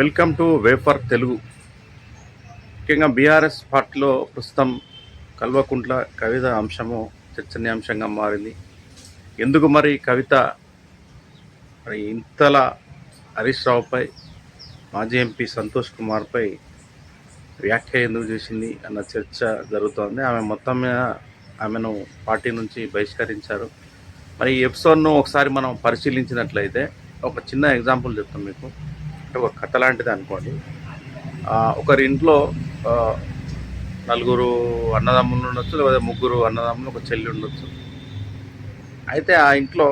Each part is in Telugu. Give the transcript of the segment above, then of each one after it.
వెల్కమ్ టు వేఫర్ తెలుగు ముఖ్యంగా బీఆర్ఎస్ పార్టీలో ప్రస్తుతం కల్వకుంట్ల కవిత అంశము చర్చనీయాంశంగా మారింది. ఎందుకు మరి కవిత? మరి ఇంతలా హరీష్ రావుపై మాజీ ఎంపీ సంతోష్ కుమార్పై వ్యాఖ్య ఎందుకు చేసింది అన్న చర్చ జరుగుతోంది. ఆమె మొత్తం మీద ఆమెను పార్టీ నుంచి బహిష్కరించారు. మరి ఈ ఎపిసోడ్ను ఒకసారి మనం పరిశీలించినట్లయితే ఒక చిన్న ఎగ్జాంపుల్ చెప్తాం మీకు. అంటే ఒక కథ లాంటిది అనుకోండి. ఒకరి ఇంట్లో నలుగురు అన్నదమ్ములు ఉండొచ్చు లేదా ముగ్గురు అన్నదమ్ములు ఒక చెల్లి ఉండొచ్చు. అయితే ఆ ఇంట్లో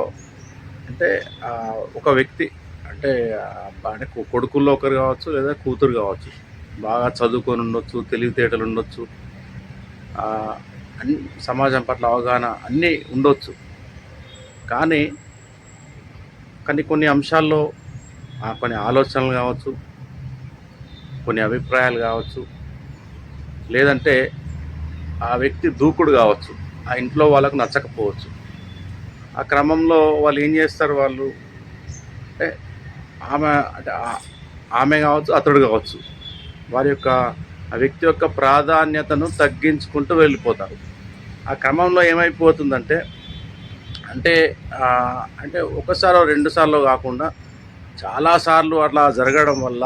అంటే ఒక వ్యక్తి అంటే అంటే కొడుకుల్లో ఒకరు కావచ్చు లేదా కూతురు కావచ్చు బాగా చదువుకొని ఉండొచ్చు తెలివితేటలు ఉండొచ్చు అన్ని సమాజం పట్ల అవగాహన అన్నీ ఉండొచ్చు. కానీ కానీ కొన్ని అంశాల్లో కొన్ని ఆలోచనలు కావచ్చు కొన్ని అభిప్రాయాలు కావచ్చు లేదంటే ఆ వ్యక్తి దూకుడు కావచ్చు ఆ ఇంట్లో వాళ్ళకు నచ్చకపోవచ్చు. ఆ క్రమంలో వాళ్ళు ఏం చేస్తారు వాళ్ళు? అంటే ఆమె అంటే ఆమె కావచ్చు అతడు కావచ్చు వారి యొక్క ఆ వ్యక్తి యొక్క ప్రాధాన్యతను తగ్గించుకుంటూ వెళ్ళిపోతారు. ఆ క్రమంలో ఏమైపోతుందంటే అంటే అంటే ఒకసారి రెండు సార్లు కాకుండా చాలాసార్లు అట్లా జరగడం వల్ల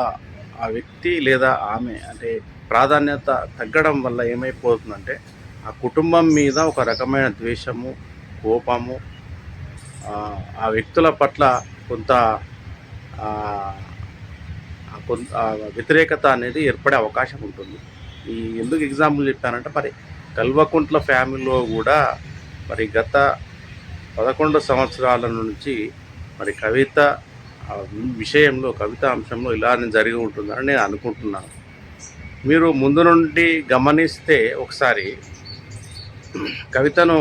ఆ వ్యక్తి లేదా ఆమె అంటే ప్రాధాన్యత తగ్గడం వల్ల ఏమైపోతుందంటే ఆ కుటుంబం మీద ఒక రకమైన ద్వేషము కోపము ఆ, వ్యక్తుల పట్ల కొంత కొంత వ్యతిరేకత అనేది ఏర్పడే అవకాశం ఉంటుంది. ఈ ఎందుకు ఎగ్జాంపుల్ చెప్పానంటే మరి కల్వకుంట్ల ఫ్యామిలీలో కూడా మరి గత పదకొండు సంవత్సరాల నుంచి మరి కవిత విషయంలో కవిత అంశంలో ఇలానే జరిగి ఉంటుందని నేను అనుకుంటున్నాను. మీరు ముందు నుండి గమనిస్తే ఒకసారి కవితను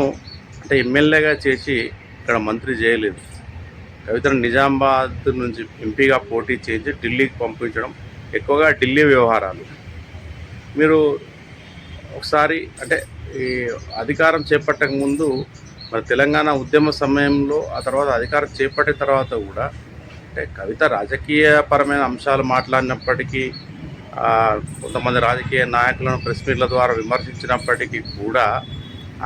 అంటే ఎమ్మెల్యేగా చేసి ఇక్కడ మంత్రి చేయలేదు. కవితను నిజామాబాద్ నుంచి ఎంపీగా పోటీ చేసి ఢిల్లీకి పంపించడం ఎక్కువగా ఢిల్లీ వ్యవహారాలు. మీరు ఒకసారి అంటే ఈ అధికారం చేపట్టక ముందు మరి తెలంగాణ ఉద్యమ సమయంలో ఆ తర్వాత అధికారం చేపట్టిన తర్వాత కూడా అంటే కవిత రాజకీయపరమైన అంశాలు మాట్లాడినప్పటికీ కొంతమంది రాజకీయ నాయకులను ప్రెస్ మీట్ల ద్వారా విమర్శించినప్పటికీ కూడా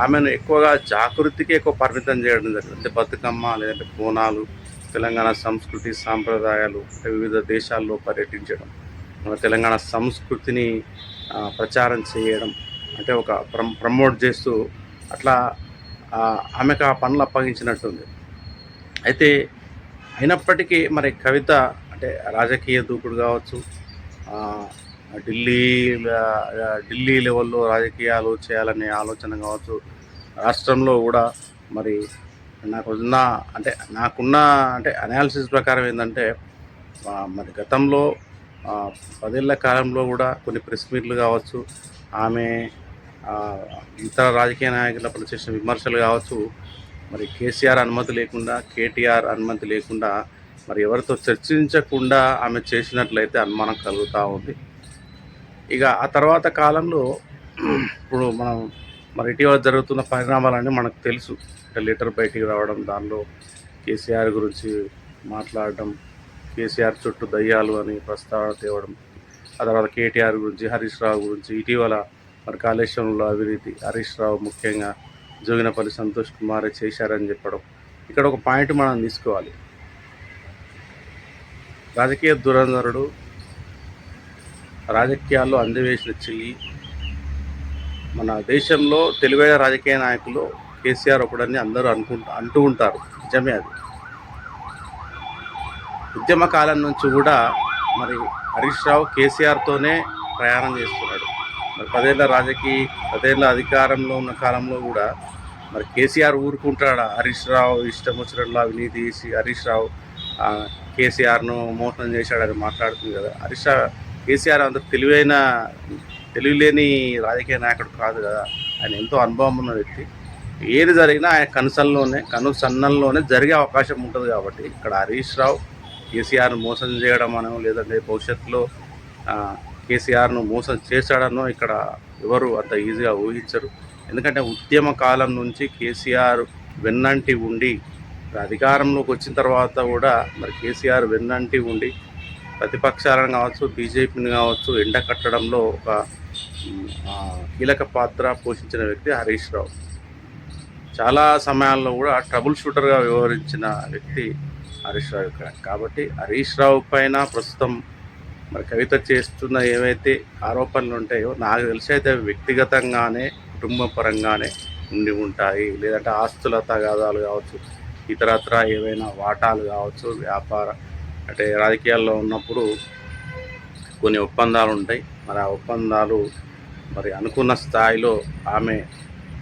ఆమెను ఎక్కువగా జాగృతికి ఎక్కువ పరిమితం చేయడం జరిగింది. అంటే బతుకమ్మ లేదంటే బోనాలు తెలంగాణ సంస్కృతి సాంప్రదాయాలు వివిధ దేశాల్లో పర్యటించడం మన తెలంగాణ సంస్కృతిని ప్రచారం చేయడం అంటే ఒక ప్రమోట్ చేస్తూ అట్లా ఆమెకు ఆ పనులు అప్పగించినట్టుంది. అయితే అయినప్పటికీ మరి కవిత అంటే రాజకీయ దూకుడు కావచ్చు ఢిల్లీ ఢిల్లీ లెవెల్లో రాజకీయాలు చేయాలనే ఆలోచన కావచ్చు రాష్ట్రంలో కూడా మరి నాకున్న అంటే నాకున్న అంటే అనాలిసిస్ ప్రకారం ఏంటంటే మరి గతంలో పదేళ్ళ కాలంలో కూడా కొన్ని ప్రెస్ మీట్లు కావచ్చు ఆమె ఇతర రాజకీయ నాయకులపై చేసిన విమర్శలు కావచ్చు మరి కేసీఆర్ అనుమతి లేకుండా కేటీఆర్ అనుమతి లేకుండా మరి ఎవరితో చర్చించకుండా ఆమె చేసినట్లయితే అనుమానం కలుగుతూ ఉంది. ఇక ఆ తర్వాత కాలంలో ఇప్పుడు మనం మరి ఇటీవల జరుగుతున్న పరిణామాలన్నీ మనకు తెలుసు. అంటే లెటర్ బయటికి రావడం దానిలో కేసీఆర్ గురించి మాట్లాడడం కేసీఆర్ చుట్టూ దయ్యాలు అని ప్రస్తావన తేవడం ఆ తర్వాత కేటీఆర్ గురించి హరీష్ రావు గురించి ఇటీవల మరి కాళేశ్వరంలో అవినీతి హరీష్ రావు ముఖ్యంగా జోగినపల్లి సంతోష్ కుమార్ చేశారని చెప్పడం. ఇక్కడ ఒక పాయింట్ మనం తీసుకోవాలి. రాజకీయ దురంధరుడు రాజకీయాల్లో అందివేసిన చెయ్యి మన దేశంలో తెలివైన రాజకీయ నాయకులు కేసీఆర్ ఒకడని అందరూ అనుకుంటూ అంటూ ఉంటారు. నిజమే అది. ఉద్యమ కాలం నుంచి కూడా మరి హరీష్ రావు కేసీఆర్తోనే ప్రయాణం చేస్తున్నాడు. మరి రాజకీయ పదేళ్ళ అధికారంలో ఉన్న కాలంలో కూడా మరి కేసీఆర్ ఊరుకుంటాడా? హరీష్ రావు ఇష్టం వచ్చినట్లు అవినీతి చేసి హరీష్ రావు కేసీఆర్ను మోసం చేశాడని మాట్లాడుతుంది కదా. హరీష్ రావు కేసీఆర్ అంత తెలివైన తెలివిలేని రాజకీయ నాయకుడు కాదు కదా. ఆయన ఎంతో అనుభవం ఉన్న వ్యక్తి. ఏది జరిగినా ఆయన కనుసల్లోనే కను సన్నల్లోనే జరిగే అవకాశం ఉంటుంది కాబట్టి ఇక్కడ హరీష్ రావు కేసీఆర్ను మోసం చేయడం అనో లేదంటే భవిష్యత్తులో కేసీఆర్ను మోసం చేశాడనో ఇక్కడ ఎవరు అంత ఈజీగా ఊహించరు. ఎందుకంటే ఉద్యమ కాలం నుంచి కేసీఆర్ వెన్నంటి ఉండి అధికారంలోకి వచ్చిన తర్వాత కూడా మరి కేసీఆర్ వెన్నంటి ఉండి ప్రతిపక్షాలను కావచ్చు బీజేపీని కావచ్చు ఎండ కట్టడంలో ఒక కీలక పాత్ర పోషించిన వ్యక్తి హరీష్ రావు. చాలా సమయాల్లో కూడా ట్రబుల్ షూటర్గా వ్యవహరించిన వ్యక్తి హరీష్ రావు ఇక్కడ. కాబట్టి హరీష్ రావు పైన ప్రస్తుతం మరి కవిత చేస్తున్న ఏవైతే ఆరోపణలు ఉంటాయో నాకు తెలిసి అయితే వ్యక్తిగతంగానే కుటుంబ పరంగానే ఉండి ఉంటాయి. లేదంటే ఆస్తుల తగాదాలు కావచ్చు ఇతరత్ర ఏవైనా వాటాలు కావచ్చు వ్యాపార అంటే రాజకీయాల్లో ఉన్నప్పుడు కొన్ని ఒప్పందాలు ఉంటాయి. మరి ఆ ఒప్పందాలు మరి అనుకున్న స్థాయిలో ఆమె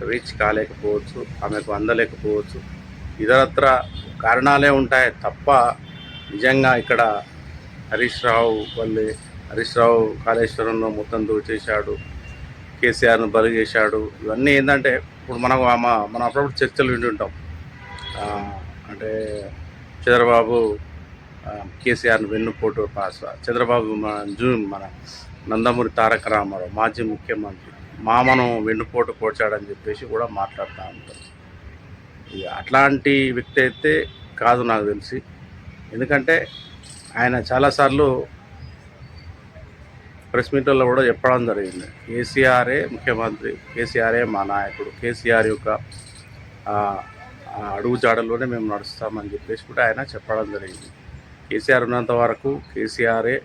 రీచ్ కాలేకపోవచ్చు ఆమెకు అందలేకపోవచ్చు. ఇతరత్ర కారణాలే ఉంటాయి తప్ప నిజంగా ఇక్కడ హరీష్ రావు వల్లే హరీష్ రావు కాళేశ్వరంలో మొత్తం దోచేశాడు కేసీఆర్ను బలి చేశాడు ఇవన్నీ ఏంటంటే ఇప్పుడు మనం మనం అప్పుడప్పుడు చర్చలు వింటుంటాం అంటే చంద్రబాబు కేసీఆర్ను వెన్నుపోటు పాస్ చంద్రబాబు మన జూన్ మన నందమూరి తారక రామారావు మాజీ ముఖ్యమంత్రి మామను వెన్నుపోటు పోడ్చాడని చెప్పేసి కూడా మాట్లాడుతూ ఉంటారు అట్లాంటి వ్యక్తి అయితే కాదు నాకు తెలిసి. ఎందుకంటే ఆయన చాలాసార్లు ప్రెస్ మీట్లలో కూడా చెప్పడం జరిగింది. కేసీఆరే ముఖ్యమంత్రి కేసీఆరే మా నాయకుడు కేసీఆర్ యొక్క అడుగు జాడల్లోనే మేము నడుస్తామని చెప్పేసి కూడా ఆయన చెప్పడం జరిగింది. కేసీఆర్ ఉన్నంత వరకు కేసీఆరే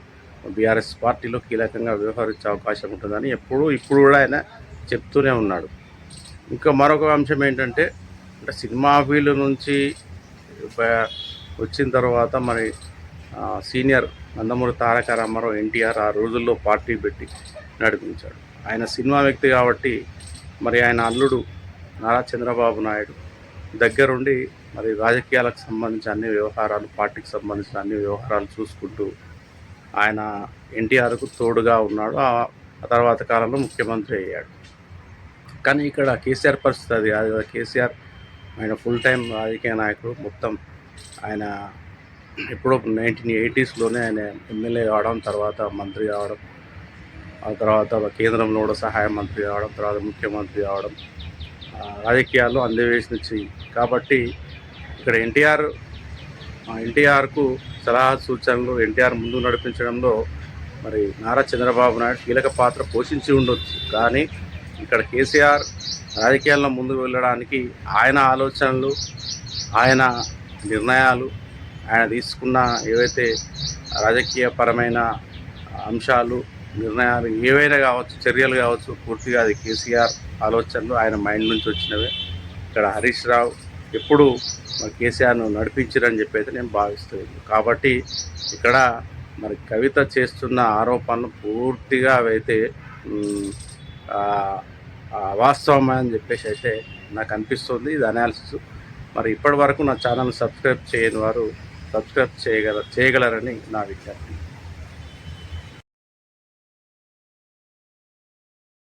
బీఆర్ఎస్ పార్టీలో కీలకంగా వ్యవహరించే అవకాశం ఉంటుందని ఎప్పుడూ ఇప్పుడు కూడా ఆయన చెప్తూనే ఉన్నాడు. ఇంకా మరొక అంశం ఏంటంటే అంటే సినిమా ఫీల్డ్ నుంచి వచ్చిన తర్వాత మరి సీనియర్ నందమూరి తారక రామారావు ఎన్టీఆర్ ఆ రోజుల్లో పార్టీ పెట్టి నడిపించాడు. ఆయన సినిమా వ్యక్తి కాబట్టి మరి ఆయన అల్లుడు నారా చంద్రబాబు నాయుడు. దగ్గరుండి మరి రాజకీయాలకు సంబంధించిన అన్ని వ్యవహారాలు పార్టీకి సంబంధించిన అన్ని వ్యవహారాలు చూసుకుంటూ ఆయన ఎన్టీఆర్కు తోడుగా ఉన్నాడు. ఆ తర్వాత కాలంలో ముఖ్యమంత్రి అయ్యాడు. కానీ ఇక్కడ కేసీఆర్ పరిస్థితి అది కాదు కేసీఆర్ ఆయన ఫుల్ టైం రాజకీయ నాయకుడు. మొత్తం ఆయన ఎప్పుడో నైన్టీన్ ఎయిటీస్లోనే ఆయన ఎమ్మెల్యే కావడం తర్వాత మంత్రి కావడం ఆ తర్వాత కేంద్రంలో కూడా సహాయ మంత్రి కావడం తర్వాత ముఖ్యమంత్రి కావడం రాజకీయాల్లో అందవేసిన చెయ్యి కాబట్టి ఇక్కడ ఎన్టీఆర్ ఎన్టీఆర్కు సలహా సూచనలు ఎన్టీఆర్ ముందు నడిపించడంలో మరి నారా చంద్రబాబు నాయుడు కీలక పాత్ర పోషించి ఉండొచ్చు. కానీ ఇక్కడ కేసీఆర్ రాజకీయాల్లో ముందుకు వెళ్ళడానికి ఆయన ఆలోచనలు ఆయన నిర్ణయాలు ఆయన తీసుకున్న ఏవైతే రాజకీయపరమైన అంశాలు నిర్ణయాలు ఏవైనా కావచ్చు చర్యలు కావచ్చు పూర్తిగా అది కేసీఆర్ ఆలోచనలు ఆయన మైండ్ నుంచి వచ్చినవే. ఇక్కడ హరీష్ రావు ఎప్పుడు మరి కేసీఆర్ను నడిపించారని చెప్పి అయితే నేను భావిస్తున్నాను కాబట్టి ఇక్కడ మరి కవిత చేస్తున్న ఆరోపణలు పూర్తిగా అవైతే మ్, అని చెప్పేసి అయితే నాకు అనిపిస్తుంది. ఇది అనాలిసిస్ మరి ఇప్పటి వరకు నా ఛానల్ సబ్స్క్రైబ్ చేయని వారు సబ్స్క్రైబ్ చేయగల చేయగలరని నా విజ్ఞప్తి.